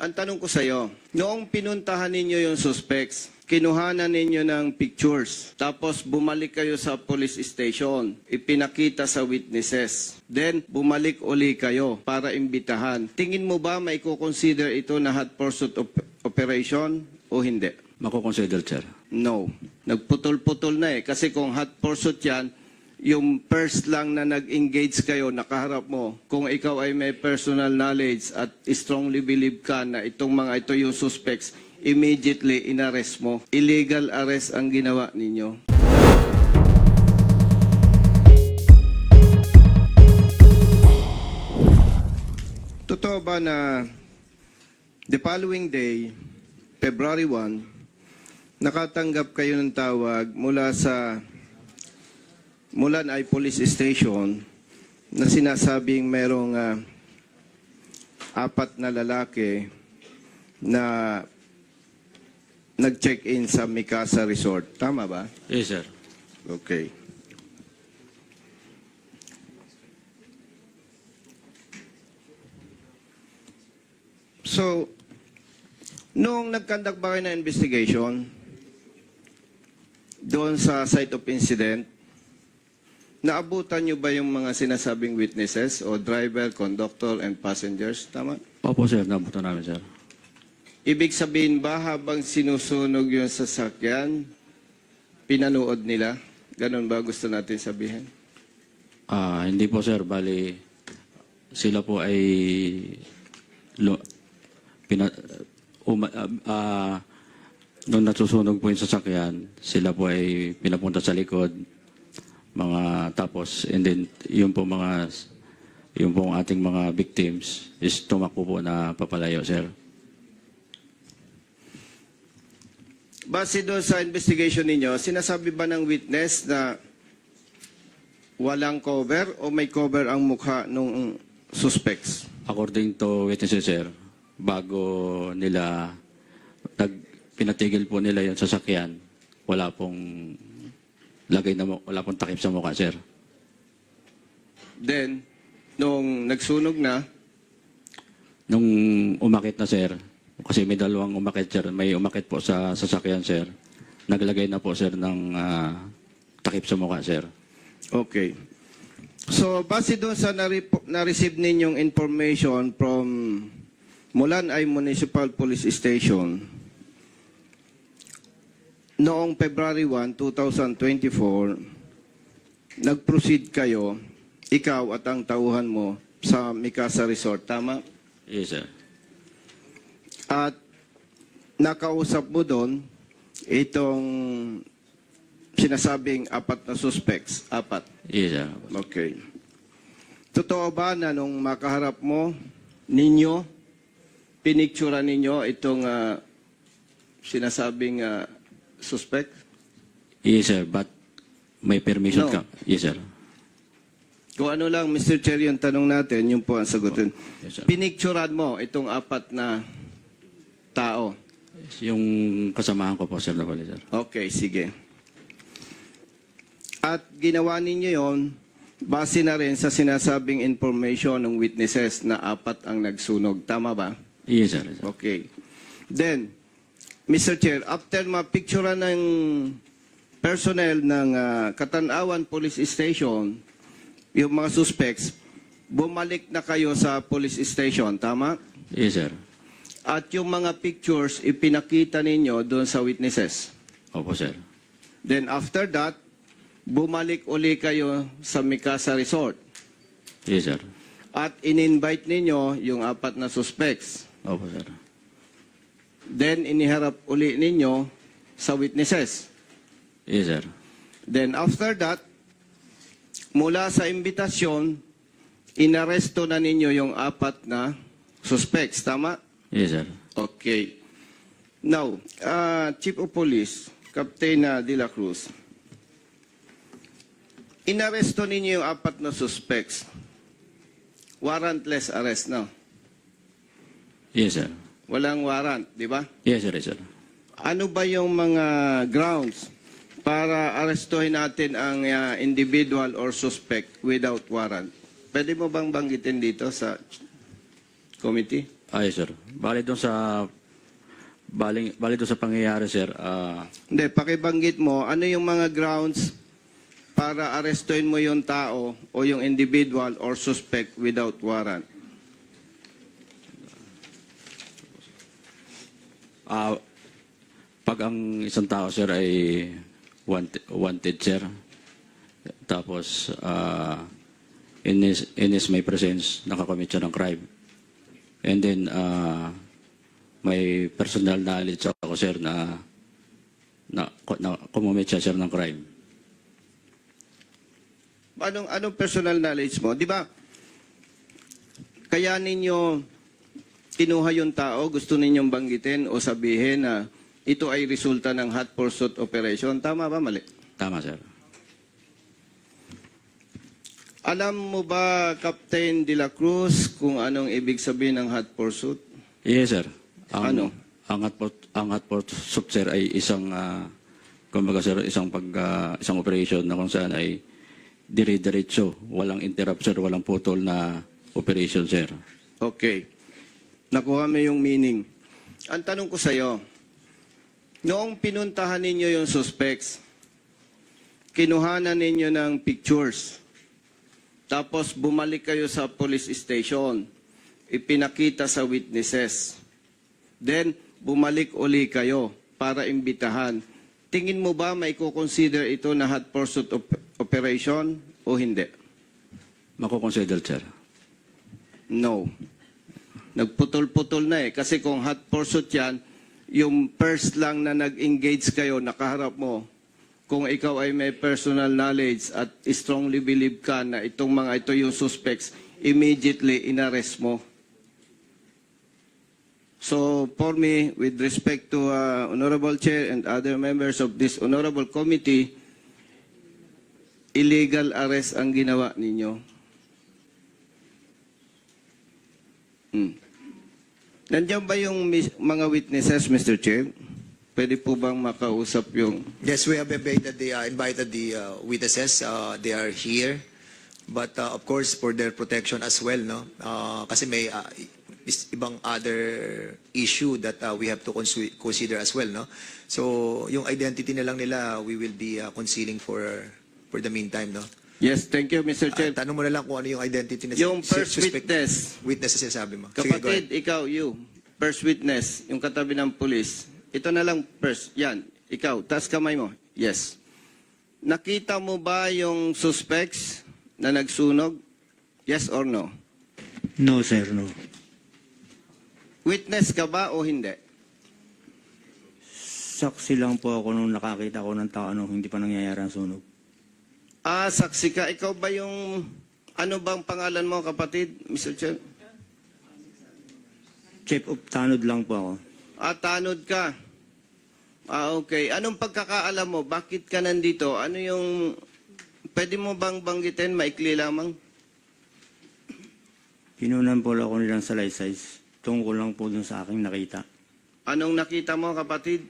ang tanong ko sa iyo, noong pinuntahan ninyo yung suspects, kinuhanan ninyo ng pictures, tapos bumalik kayo sa police station, ipinakita sa witnesses, then bumalik uli kayo para imbitahan. Tingin mo ba may consider ito na hot pursuit op- operation o hindi? Mako-consider, sir. No. Nagputol-putol na eh. Kasi kung hot pursuit yan, yung first lang na nag-engage kayo, nakaharap mo, kung ikaw ay may personal knowledge at strongly believe ka na itong mga ito yung suspects, immediately inarrest mo. Illegal arrest ang ginawa ninyo. Totoo ba na the following day, February 1, nakatanggap kayo ng tawag mula sa Mulan ay police station na sinasabing merong ah, apat na lalaki na nag-check-in sa Mikasa Resort. Tama ba? Yes, sir. Okay. So, noong nag-conduct ba kayo ng investigation doon sa site of incident, naabutan nyo ba yung mga sinasabing witnesses o driver, conductor, and passengers? Tama? Opo, sir. Nabuto namin, sir. Ibig sabihin ba habang sinusunog yung sasakyan, pinanood nila? Ganon ba gusto natin sabihin? Ah, hindi po, sir. Bali, sila po ay lo, pina, uma, ah, ah, nung nasusunog po yung sasakyan, sila po ay pinapunta sa likod. Mga tapos, and then, yung po mga, yung po ating mga victims is tumakbo po na papalayo, sir. Base doon sa investigation ninyo, sinasabi ba ng witness na walang cover o may cover ang mukha ng suspects? According to witnesses, sir, bago nila nag pinatigil po nila yung sasakyan, wala pong lagay na mu- wala pong takip sa mukha, sir. Then, nung nagsunog na, Nung umakit na, sir, kasi may dalawang umakit, sir, may umakit po sa sasakyan, sir. Naglagay na po, sir, ng ah, takip sa mukha, sir. okay. So, base doon sa na-receive ninyong information from Mulan ay Municipal Police Station, noong February 1, 2024, nag-proceed kayo, ikaw at ang tauhan mo, sa Mikasa Resort, tama? Yes, sir. At nakausap mo doon itong sinasabing apat na suspects. Apat. Yes, sir. Okay. Totoo ba na nung makaharap mo, ninyo, pinictura ninyo itong ah, sinasabing ah, suspect? Yes, sir, but may permission No. ka. Yes, sir. Kung ano lang, Mr. Chair, yung tanong natin, yun po ang sagutin. Yes, sir. Pinicturan mo itong apat na tao. Yung kasamahan ko po, sir, na pala, sir. Okay, sige. At ginawa ninyo yon base na rin sa sinasabing information ng witnesses na apat ang nagsunog. Tama ba? Yes, sir. Yes, sir. Okay. Then, Mr. Chair, after mapicture ng personnel ng ah, Katanawan Police Station, yung mga suspects, bumalik na kayo sa police station, tama? Yes, sir. At yung mga pictures, ipinakita ninyo doon sa witnesses. Opo, sir. Then after that, bumalik uli kayo sa Mikasa Resort. Yes, sir. At in-invite ninyo yung apat na suspects. Opo, sir. Then iniharap uli ninyo sa witnesses. Yes, sir. Then after that, mula sa imbitasyon, inaresto na ninyo yung apat na suspects. Tama? Yes, sir. Okay. Now, uh, Chief of Police, Captain uh, De La Cruz, inaresto ninyo yung apat na suspects. Warrantless arrest, no? Yes, sir. Walang warrant, di ba? Yes, sir. Yes, sir. Ano ba yung mga grounds para arestuhin natin ang uh, individual or suspect without warrant? Pwede mo bang banggitin dito sa committee? Ay, sir. Bali doon sa bali, bali doon sa pangyayari, sir. ah, Hindi, pakibanggit mo, ano yung mga grounds para arestuin mo yung tao o yung individual or suspect without warrant? Ah, pag ang isang tao, sir, ay wanted, wanted sir. Tapos, ah, in, his, in his may presence, nakakommit siya ng crime. And then, ah, may personal knowledge ako, sir, na na, na kumumit siya, sir, ng crime. Anong, anong personal knowledge mo? Di ba, kaya ninyo kinuha yung tao, gusto ninyong banggitin o sabihin na ito ay resulta ng hot pursuit operation. Tama ba? Mali. Tama, sir. Alam mo ba, Captain De La Cruz, kung anong ibig sabihin ng hot pursuit? Yes, sir. Ang, Ano? Ang hot ang hot soup, sir, ay isang, ah, kumbaga, sir, isang pag, ah, isang operation na kung saan ay dire-diretso, walang interrupt, sir, walang putol na operation, sir. Okay. Nakuha mo yung meaning. Ang tanong ko sa'yo, noong pinuntahan ninyo yung suspects, kinuhanan ninyo ng pictures, tapos bumalik kayo sa police station, ipinakita sa witnesses, then bumalik uli kayo para imbitahan. Tingin mo ba may consider ito na hot pursuit op- operation o hindi? Mako-consider, sir. No. Nagputol-putol na eh. Kasi kung hot pursuit yan, yung first lang na nag-engage kayo, nakaharap mo, kung ikaw ay may personal knowledge at strongly believe ka na itong mga ito yung suspects, immediately inarrest mo. So for me, with respect to uh, Honorable Chair and other members of this Honorable Committee, illegal arrest ang ginawa ninyo. Hmm. Nandiyan ba yung mga witnesses, Mr. Chair? Pwede po bang makausap yung... Yes, we have invited the, uh, invited the uh, witnesses. Uh, they are here. But uh, of course, for their protection as well, no? Uh, kasi may uh, ibang other issue that uh, we have to consider as well, no? So, yung identity na lang nila, we will be uh, concealing for for the meantime, no? Yes, thank you, Mr. Uh, Chair. tanong mo na lang kung ano yung identity na Yung su- first suspect- witness. Witness na sinasabi mo. Sige, go ahead. Kapatid, ikaw, you, first witness, yung katabi ng pulis. Ito na lang first. Yan, ikaw, taas kamay mo. Yes. Nakita mo ba yung suspects na nagsunog? Yes or no? No, sir, no. Witness ka ba o hindi? Saksi lang po ako nung nakakita ko ng tao nung hindi pa nangyayari ang sunog. Ah, saksi ka. Ikaw ba yung... Ano bang pangalan mo, kapatid, Mr. Chair? Chief of Tanod lang po ako. Ah, tanod ka. Ah, okay. Anong pagkakaalam mo? Bakit ka nandito? Ano yung... Pwede mo bang banggitin? Maikli lamang. Pinunan po ako nilang salaysay tungkol lang po dun sa aking nakita. Anong nakita mo, kapatid?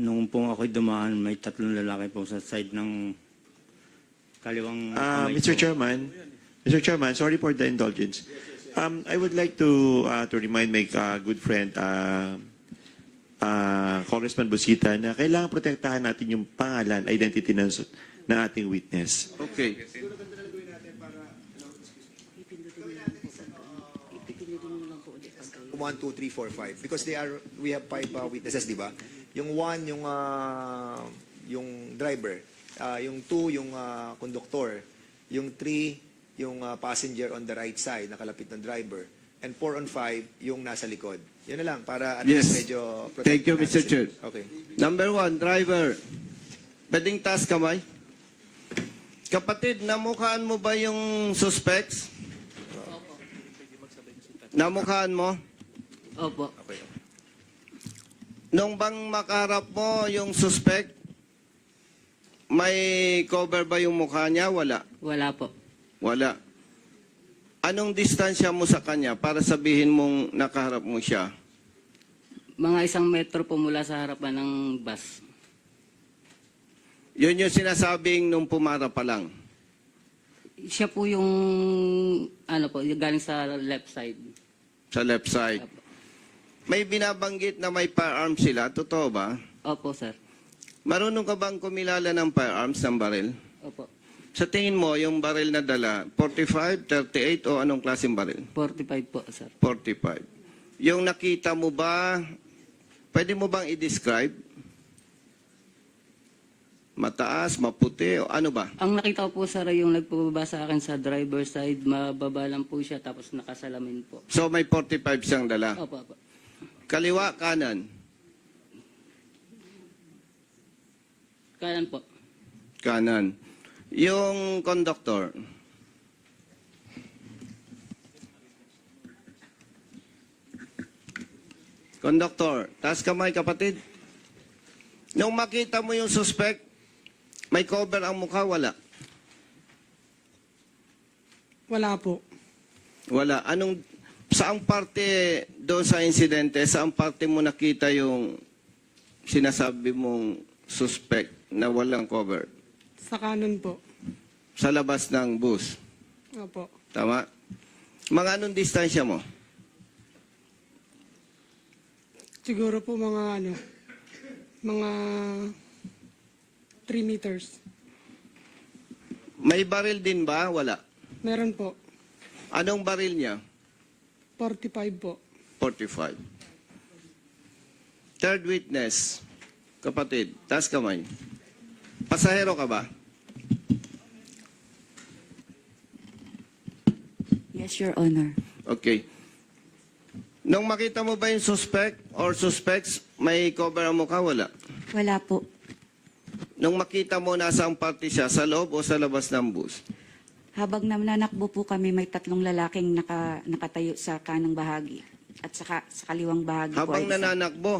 Nung po ako'y dumaan, may tatlong lalaki po sa side ng kaliwang Uh, kamay Mr. Chairman, Mr. Chairman, sorry for the indulgence. Um, I would like to uh, to remind my uh, good friend uh, uh, Congressman Busita na kailangan protektahan natin yung pangalan, identity ng, ng ating witness. Okay. One, two, three, four, five. Because they are, we have five uh, witnesses, di ba? Yung one, yung, uh, yung driver. Uh, yung two, yung uh, conductor. Yung three, yung uh, passenger on the right side, nakalapit ng driver. And four on five, yung nasa likod. Yun na lang, para at Yes. least medyo Thank you, Mr. Chair. Okay. Number one, driver. Pwedeng taas kamay? Kapatid, namukhaan mo ba yung suspects? Namukhaan mo? Opo. Nung bang makarap mo yung suspect, may cover ba yung mukha niya? Wala. Wala po. Wala. Anong distansya mo sa kanya para sabihin mong nakaharap mo siya? Mga isang metro po mula sa harapan ng bus. Yun yung sinasabing nung pumara pa lang. Siya po yung, ano po, yung galing sa left side. Sa left side. May binabanggit na may firearms sila. Totoo ba? Opo, sir. Marunong ka bang kumilala ng firearms ng baril? Opo. Sa tingin mo, yung baril na dala, 45, 38 o anong klaseng baril? 45 po, sir. 45. Yung nakita mo ba, pwede mo bang i-describe? Mataas, maputi, o ano ba? Ang nakita ko po, sir, yung nagpababa sa akin sa driver side, mababa lang po siya, tapos nakasalamin po. So may 45 siyang dala. Opo, opo. Kaliwa, kanan. Kanan po. Kanan. Yung conductor. Conductor, taas kamay kapatid. Nung makita mo yung suspect, may cover ang mukha, wala. Wala po. Wala. Anong, saang parte doon sa insidente, saang parte mo nakita yung sinasabi mong suspect na walang cover? Sa kanan po. Sa labas ng bus. Opo. Tama? Mga anong distansya mo? Siguro po mga ano, mga 3 meters. May baril din ba? Wala. Meron po. Anong baril niya? 45 po. 45. Third witness. Kapatid, taas kamay. Pasahero ka ba? Yes, Your Honor. Okay. Nung makita mo ba yung suspect or suspects, may cover ang mukha? Wala. Wala po. Nung makita mo nasa ang party siya, sa loob o sa labas ng bus? Habang nananakbo po kami, may tatlong lalaking naka, nakatayo sa kanang bahagi. At saka sa kaliwang bahagi po. Habang ay isa- nananakbo,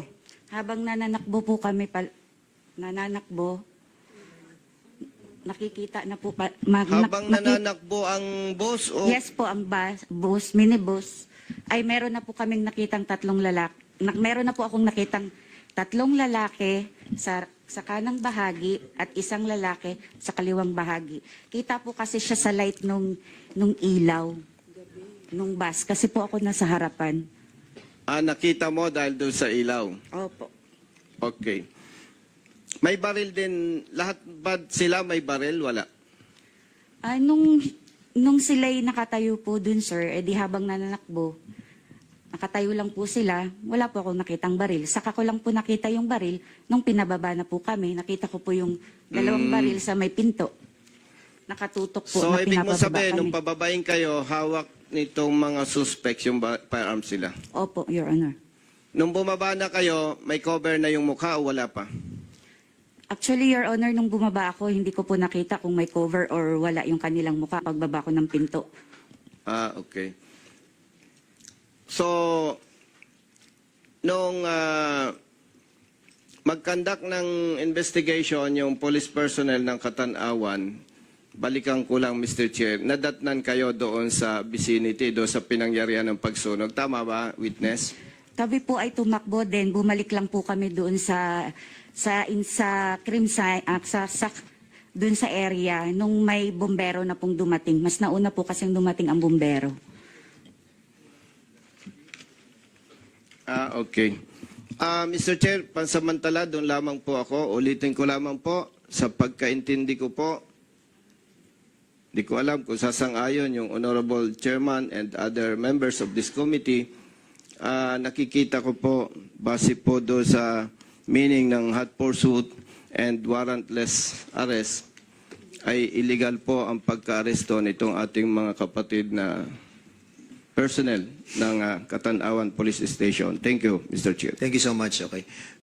habang nananakbo po kami, pal, nananakbo, nakikita na po. Pa, ma- habang nak- nananakbo ang bus o Yes po, ang bus, bus, minibus, ay meron na po kaming nakitang tatlong lalaki. Na, meron na po akong nakitang tatlong lalaki sa sa kanang bahagi at isang lalaki sa kaliwang bahagi. Kita po kasi siya sa light nung nung ilaw nung bus kasi po ako nasa harapan. ah, nakita mo dahil doon sa ilaw? Opo. Okay. May baril din, lahat ba sila may baril? Wala. Ah, nung nung sila'y nakatayo po dun sir, edi habang nananakbo, nakatayo lang po sila, wala po akong nakitang baril. Saka ko lang po nakita yung baril nung pinababa na po kami. Nakita ko po yung dalawang baril sa may pinto. Nakatutok po So, na ibig mo pinababa sabihin, kami. nung pababain kayo, hawak nitong mga suspects yung ba- firearms sila. Opo, Your Honor. Nung bumaba na kayo, may cover na yung mukha o wala pa? Actually, Your Honor, nung bumaba ako, hindi ko po nakita kung may cover or wala yung kanilang mukha pagbaba ko ng pinto. Ah, okay. So, nung ah, mag-conduct ng investigation yung police personnel ng Katanawan, balikan ko lang Mr. Chair, nadatnan kayo doon sa vicinity, doon sa pinangyarihan ng pagsunog. Tama ba, witness? Kami po ay tumakbo din, bumalik lang po kami doon sa sa in sa crime scene, ah, sa, sa doon sa area nung may bombero na pong dumating. Mas nauna po kasing dumating ang bombero. Ah, okay. Ah, Mr. Chair, pansamantala, doon lamang po ako. Ulitin ko lamang po, sa pagkaintindi ko po, di ko alam kung sasang-ayon yung Honorable Chairman and other members of this committee. Ah, nakikita ko po, base po do sa meaning ng hot pursuit and warrantless arrest, ay illegal po ang pagka-aresto nitong ating mga kapatid na personnel ng ah, Katanawan Police Station. Thank you, Mr. Chair. Thank you so much. Okay.